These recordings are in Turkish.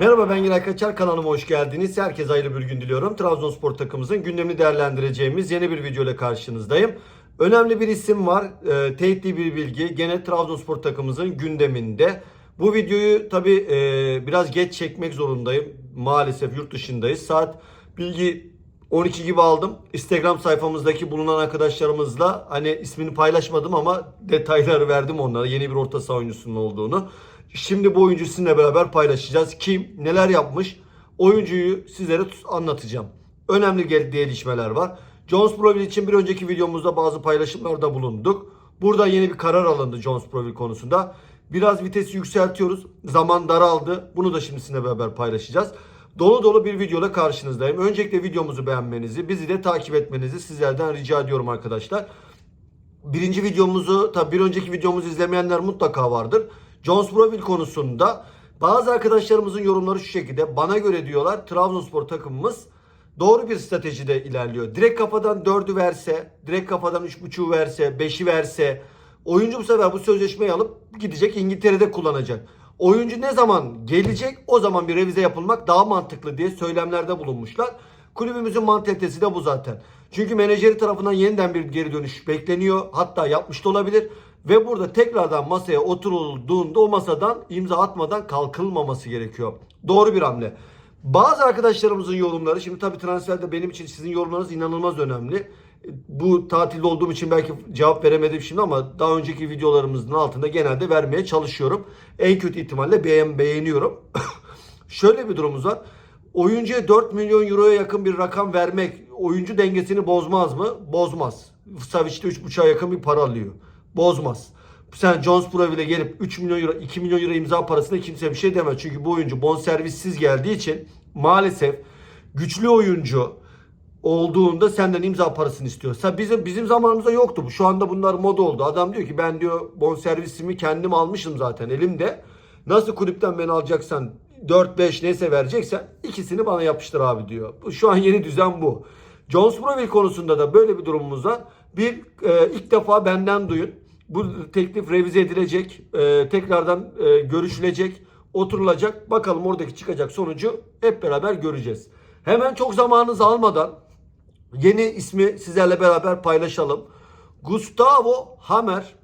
Merhaba ben Giray Kaçar kanalıma hoş geldiniz. Herkese hayırlı bir gün diliyorum. Trabzonspor takımımızın gündemini değerlendireceğimiz yeni bir video ile karşınızdayım. Önemli bir isim var. E, teyitli bir bilgi. Gene Trabzonspor takımımızın gündeminde. Bu videoyu tabi biraz geç çekmek zorundayım. Maalesef yurt dışındayız. Saat bilgi 12 gibi aldım. Instagram sayfamızdaki bulunan arkadaşlarımızla hani ismini paylaşmadım ama detayları verdim onlara. Yeni bir orta saha oyuncusunun olduğunu. Şimdi bu oyuncu beraber paylaşacağız. Kim, neler yapmış? Oyuncuyu sizlere anlatacağım. Önemli gel- gelişmeler var. Jones Provil için bir önceki videomuzda bazı paylaşımlarda bulunduk. Burada yeni bir karar alındı Jones Provil konusunda. Biraz vitesi yükseltiyoruz. Zaman daraldı. Bunu da şimdi sizinle beraber paylaşacağız. Dolu dolu bir videoda karşınızdayım. Öncelikle videomuzu beğenmenizi, bizi de takip etmenizi sizlerden rica ediyorum arkadaşlar. Birinci videomuzu, tabi bir önceki videomuzu izlemeyenler mutlaka vardır. Jones Broville konusunda bazı arkadaşlarımızın yorumları şu şekilde. Bana göre diyorlar Trabzonspor takımımız doğru bir stratejide ilerliyor. Direkt kafadan 4'ü verse, direkt kafadan 3.5'u verse, 5'i verse, oyuncu bu sefer bu sözleşmeyi alıp gidecek İngiltere'de kullanacak. Oyuncu ne zaman gelecek o zaman bir revize yapılmak daha mantıklı diye söylemlerde bulunmuşlar. Kulübümüzün mantalitesi de bu zaten. Çünkü menajeri tarafından yeniden bir geri dönüş bekleniyor. Hatta yapmış da olabilir. Ve burada tekrardan masaya oturulduğunda o masadan imza atmadan kalkılmaması gerekiyor. Doğru bir hamle. Bazı arkadaşlarımızın yorumları, şimdi tabii transferde benim için sizin yorumlarınız inanılmaz önemli. Bu tatilde olduğum için belki cevap veremedim şimdi ama daha önceki videolarımızın altında genelde vermeye çalışıyorum. En kötü ihtimalle beğen, beğeniyorum. Şöyle bir durumumuz var. Oyuncuya 4 milyon euroya yakın bir rakam vermek oyuncu dengesini bozmaz mı? Bozmaz. Savic'de 3.5'a yakın bir para alıyor. Bozmaz. Sen Jones Proville'e gelip 3 milyon euro, 2 milyon euro imza parasına kimse bir şey demez. Çünkü bu oyuncu bonservissiz geldiği için maalesef güçlü oyuncu olduğunda senden imza parasını istiyor. Sen bizim bizim zamanımızda yoktu bu. Şu anda bunlar moda oldu. Adam diyor ki ben diyor bonservisimi kendim almışım zaten elimde. Nasıl kulüpten beni alacaksan 4-5 neyse vereceksen ikisini bana yapıştır abi diyor. Şu an yeni düzen bu. Jones Proville konusunda da böyle bir durumumuz var. Bir e, ilk defa benden duyun. Bu teklif revize edilecek. e, tekrardan e, görüşülecek. Oturulacak. Bakalım oradaki çıkacak sonucu hep beraber göreceğiz. Hemen çok zamanınızı almadan yeni ismi sizlerle beraber paylaşalım. Gustavo Hammer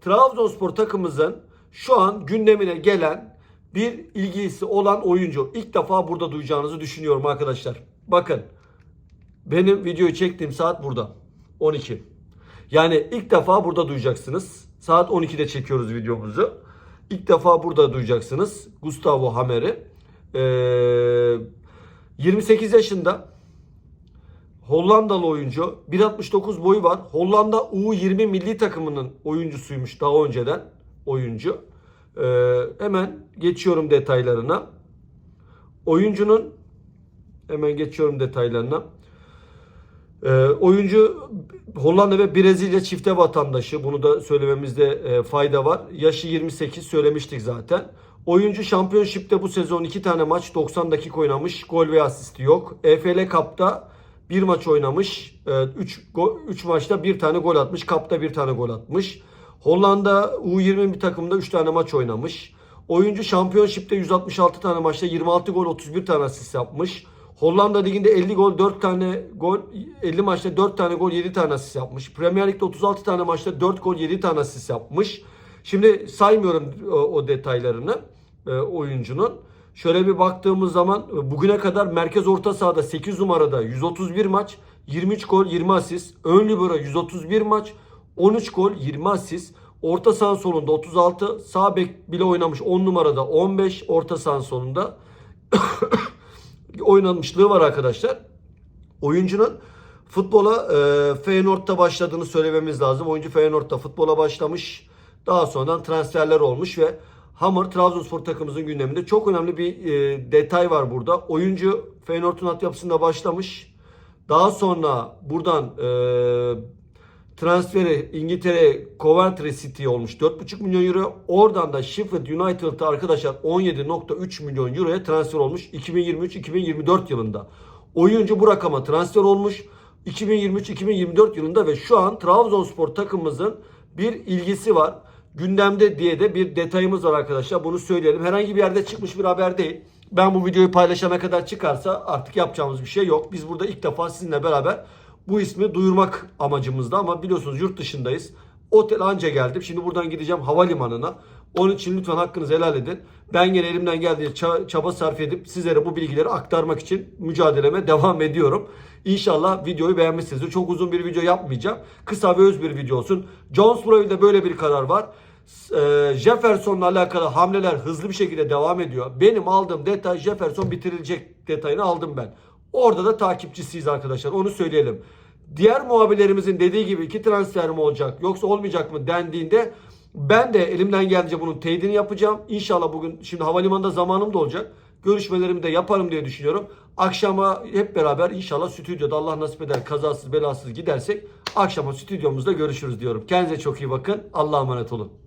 Trabzonspor takımımızın şu an gündemine gelen bir ilgisi olan oyuncu. İlk defa burada duyacağınızı düşünüyorum arkadaşlar. Bakın benim videoyu çektiğim saat burada. 12. Yani ilk defa burada duyacaksınız. Saat 12'de çekiyoruz videomuzu. İlk defa burada duyacaksınız. Gustavo Hammer'i. Ee, 28 yaşında. Hollandalı oyuncu. 1.69 boyu var. Hollanda U20 milli takımının oyuncusuymuş daha önceden oyuncu. Ee, hemen geçiyorum detaylarına. Oyuncunun hemen geçiyorum detaylarına. Ee, oyuncu Hollanda ve Brezilya çifte vatandaşı. Bunu da söylememizde e, fayda var. Yaşı 28 söylemiştik zaten. Oyuncu Şampiyonşip'te bu sezon 2 tane maç 90 dakika oynamış. Gol ve asisti yok. EFL Cup'ta bir maç oynamış. 3 3 maçta bir tane gol atmış. Cup'ta bir tane gol atmış. Hollanda U20 bir takımda 3 tane maç oynamış. Oyuncu Şampiyonşip'te 166 tane maçta 26 gol 31 tane asist yapmış. Hollanda Ligi'nde 50 gol 4 tane gol 50 maçta 4 tane gol 7 tane asist yapmış. Premier Lig'de 36 tane maçta 4 gol 7 tane asist yapmış. Şimdi saymıyorum o, o detaylarını e, oyuncunun. Şöyle bir baktığımız zaman e, bugüne kadar merkez orta sahada 8 numarada 131 maç, 23 gol, 20 asist. Ön libero 131 maç, 13 gol, 20 asist. Orta saha sonunda 36, sağ bek bile oynamış 10 numarada 15 orta saha sonunda oynanmışlığı var arkadaşlar. Oyuncunun futbola e, Feyenoord'da başladığını söylememiz lazım. Oyuncu Feyenoord'da futbola başlamış. Daha sonradan transferler olmuş ve Hammer Trabzonspor takımımızın gündeminde çok önemli bir e, detay var burada. Oyuncu Feyenoord'un altyapısında başlamış. Daha sonra buradan e, transferi İngiltere Coventry City olmuş 4,5 milyon euro. Oradan da Sheffield United'a arkadaşlar 17.3 milyon euroya transfer olmuş 2023-2024 yılında. Oyuncu bu rakama transfer olmuş 2023-2024 yılında ve şu an Trabzonspor takımımızın bir ilgisi var. Gündemde diye de bir detayımız var arkadaşlar. Bunu söyleyelim. Herhangi bir yerde çıkmış bir haber değil. Ben bu videoyu paylaşana kadar çıkarsa artık yapacağımız bir şey yok. Biz burada ilk defa sizinle beraber bu ismi duyurmak amacımızda ama biliyorsunuz yurt dışındayız. Otel anca geldim. Şimdi buradan gideceğim havalimanına. Onun için lütfen hakkınızı helal edin. Ben gene elimden geldiği ça- çaba sarf edip sizlere bu bilgileri aktarmak için mücadeleme devam ediyorum. İnşallah videoyu beğenmişsinizdir. Çok uzun bir video yapmayacağım. Kısa ve öz bir video olsun. Jones Broil'de böyle bir karar var. Ee, Jefferson'la alakalı hamleler hızlı bir şekilde devam ediyor. Benim aldığım detay Jefferson bitirilecek detayını aldım ben. Orada da takipçisiyiz arkadaşlar. Onu söyleyelim. Diğer muhabirlerimizin dediği gibi iki transfer mi olacak yoksa olmayacak mı dendiğinde ben de elimden geldiğince bunun teyidini yapacağım. İnşallah bugün şimdi havalimanında zamanım da olacak. Görüşmelerimi de yaparım diye düşünüyorum. Akşama hep beraber inşallah stüdyoda Allah nasip eder kazasız belasız gidersek akşama stüdyomuzda görüşürüz diyorum. Kendinize çok iyi bakın. Allah'a emanet olun.